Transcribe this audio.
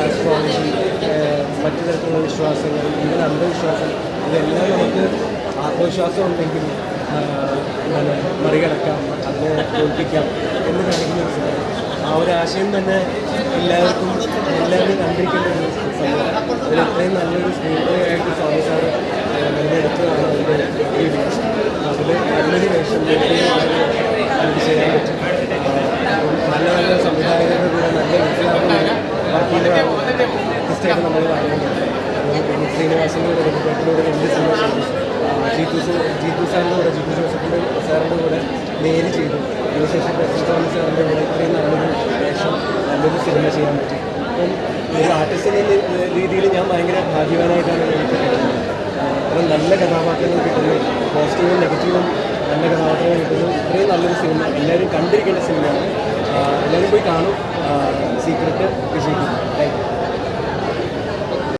Astrology മറ്റു തരത്തിലുള്ള വിശ്വാസങ്ങൾ ഇങ്ങനെ അന്ധവിശ്വാസം ഇതെല്ലാം നമുക്ക് ആത്മവിശ്വാസം ഉണ്ടെങ്കിൽ മറികടക്കാം അതിനെ തോൽപ്പിക്കാം എന്ന് കാണിക്കുന്ന ഒരു സിനിമ ആ ഒരു ആശയം തന്നെ എല്ലാവർക്കും എല്ലാവരും കണ്ടിരിക്കേണ്ട ഒരു സംഭവം. ഒരു അത്രയും നല്ലൊരു സ്ക്രീൻ പ്ലേ ആയിട്ട് സ്വാമി സാർ തിരഞ്ഞെടുത്തതാണ് അതിന്റെ അതിൽ നല്ലൊരു വേഷം എനിക്ക് ചെയ്യാൻ പറ്റും ആ, അപ്പം നല്ല നല്ല സംവിധായകരുടെ കൂടെ നല്ല വീട്ടിലാകുന്ന വർക്ക് ചെയ്യുന്നതാണ് ആർട്ടിസ്റ്റായിട്ട് നമ്മൾ പറയുന്നത് ശ്രീനിവാസിന്റെ കൂടെ രഘുപേട്ടിലൂടെ രണ്ട് സിനിമ സു- ജീത്തു സാറിന്റെ കൂടെ ജീത്തു ജോസഫിന്റെ സാറിന്റെ കൂടെ നേര് ചെയ്തു. അതിനുശേഷം പ്രസിഡന്റ് സാറിന്റെ കൂടെ ഇത്രയും നല്ലൊരു വേഷം നല്ലൊരു സിനിമ ചെയ്യാൻ പറ്റി. അപ്പം ഒരു ആർട്ടിസ്റ്റിന്റെ രീതിയിൽ ഞാൻ ഭയങ്കര ഭാഗ്യവാനായിട്ടാണ് എനിക്ക് കിട്ടുന്നത് അപ്പം നല്ല കഥാപാത്രങ്ങൾ കിട്ടുന്നു. പോസിറ്റീവും നെഗറ്റീവും നല്ല കഥാപാത്രങ്ങൾ കിട്ടുന്നു. ഇത്രയും നല്ലൊരു സിനിമ എല്ലാവരും കണ്ടിരിക്കേണ്ട സിനിമയാണ് എല്ലാവരും പോയി കാണും. സീക്രട്ട് വിജയിക്കും